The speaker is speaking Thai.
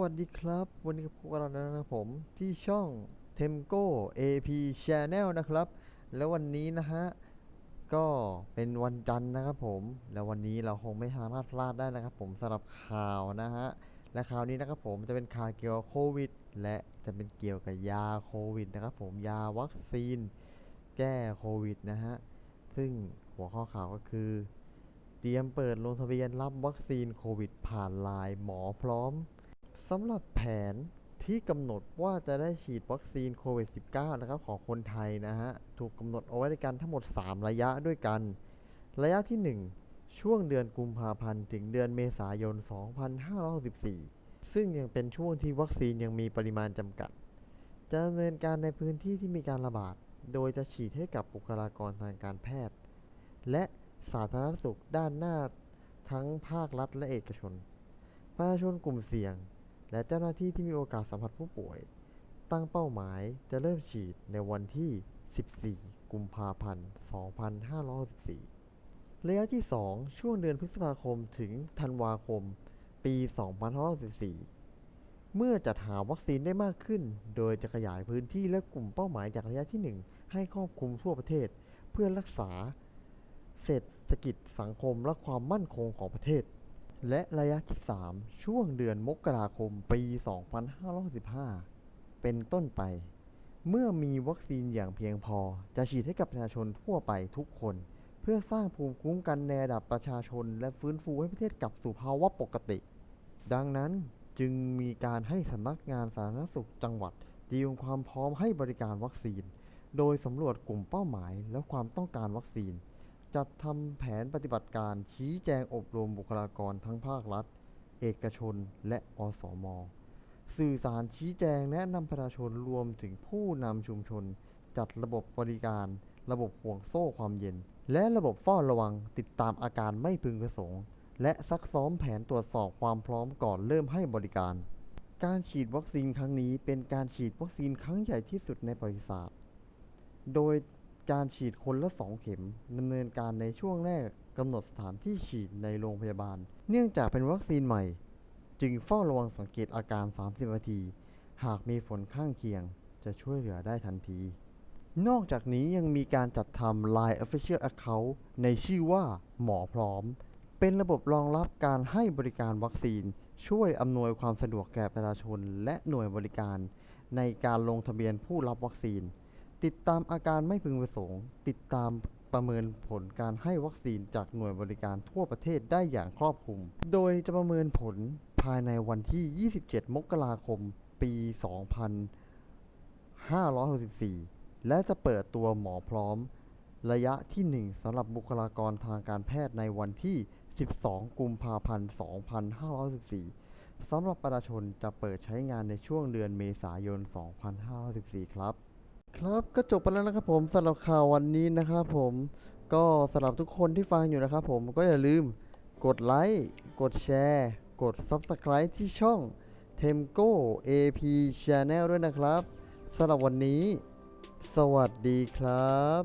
วัสดีครับ วันนี้พบกับเรานะครับผมที่ช่อง Temco AP Channel นะครับ แล้ววันนี้นะฮะ ก็เป็นวันจันทร์นะครับผม แล้ววันนี้เราคงไม่สามารถพลาดได้นะครับผมสำหรับข่าวนะฮะ และข่าวนี้นะครับผมจะเป็นข่าวเกี่ยวกับโควิด และจะเป็นเกี่ยวกับยาโควิดนะครับผมยาวัคซีน แก้โควิดนะฮะ ซึ่งหัวข้อข่าวก็คือเตรียมเปิดลงทะเบียนรับวัคซีนโควิดผ่านไลน์หมอพร้อม สำหรับแผนที่กำหนดว่าจะได้ฉีดวัคซีนโควิด -19 นะครับของคนไทยนะฮะ ถูกกำหนดเอาไว้ในการทั้งหมด 3 ระยะด้วยกัน ระยะที่ 1 ช่วงเดือนกุมภาพันธ์ถึงเดือนเมษายน 2564 ซึ่งยังเป็นช่วงที่วัคซีนยังมีปริมาณจำกัด จะดำเนินการในพื้นที่ที่มีการระบาด โดยจะฉีดให้กับบุคลากรทางการแพทย์ และสาธารณสุขด้านหน้าทั้งภาครัฐและเอกชน ประชาชนกลุ่มเสี่ยง และเจ้าหน้าที่ที่มีโอกาสสัมผัสผู้ป่วย ตั้งเป้าหมายจะเริ่มฉีดในวันที่ 14 กุมภาพันธ์ 2564ระยะที่ 2 ช่วงเดือนพฤษภาคมถึงธันวาคม ปี 2564 เมื่อจัดหาวัคซีนได้มากขึ้น โดยจะขยายพื้นที่และกลุ่มเป้าหมายจากระยะที่ 1 ให้ครอบคลุมทั่วประเทศ เพื่อรักษาเศรษฐกิจสังคมและความมั่นคงของประเทศ และระยะที่ 3 ช่วงเดือนมกราคมปี 2515เป็นต้นไป เมื่อมีวัคซีนอย่างเพียงพอ จะฉีดให้กับประชาชนทั่วไปทุกคน เพื่อสร้างภูมิคุ้มกันในระดับประชาชน และฟื้นฟูให้ประเทศกลับสู่ภาวะปกติ ดังนั้นจึงมีการให้สำนักงานสาธารณสุขจังหวัดเตรียมความพร้อมให้บริการวัคซีน โดยสำรวจกลุ่มเป้าหมายและความต้องการวัคซีน จัดทำแผนปฏิบัติการชี้แจงอบรมบุคลากรทั้งภาครัฐ เอกชน และอสม สื่อสารชี้แจงแนะนำประชาชนรวมถึงผู้นำชุมชน จัดระบบบริการ ระบบห่วงโซ่ความเย็น และระบบเฝ้าระวังติดตามอาการไม่พึงประสงค์ และซักซ้อมแผนตรวจสอบความพร้อมก่อนเริ่มให้บริการ การฉีดวัคซีนครั้งนี้เป็นการฉีดวัคซีนครั้งใหญ่ที่สุดในประวัติศาสตร์ โดย การฉีดคนละ 2 เข็มดำเนินการในช่วงแรกกำหนดสถานที่ฉีดในโรงพยาบาล เนื่องจากเป็นวัคซีนใหม่ จึงเฝ้าระวังสังเกตอาการ 30 นาที หากมีผลข้างเคียงจะช่วยเหลือได้ทันที นอกจากนี้ยังมีการจัดทำ Line Official Account ในชื่อว่าหมอพร้อม เป็นระบบรองรับการให้บริการวัคซีน ช่วยอำนวยความสะดวกแก่ประชาชนและหน่วยบริการ ในการลงทะเบียนผู้รับวัคซีน ติดตามอาการไม่พึงประสงค์ ติดตามประเมินผลการให้วัคซีนจากหน่วยบริการทั่วประเทศได้อย่างครอบคลุม โดยจะประเมินผลภายในวันที่ 27 มกราคม ปี 2564 และจะเปิดตัวหมอพร้อม ระยะที่ 1สำหรับบุคลากรทางการแพทย์ในวันที่ 12 กุมภาพันธ์ 2564สำหรับประชาชนจะเปิดใช้งานในช่วงเดือนเมษายน 2564 ครับ ครับก็จบไปแล้วนะครับผมสำหรับข่าววันนี้นะครับผมก็สำหรับทุกคนที่ฟังอยู่นะครับผมก็อย่าลืมกดไลค์กดแชร์ กด Subscribe ที่ช่อง Temco AP Channel ด้วยนะครับสำหรับวันนี้ สวัสดีครับ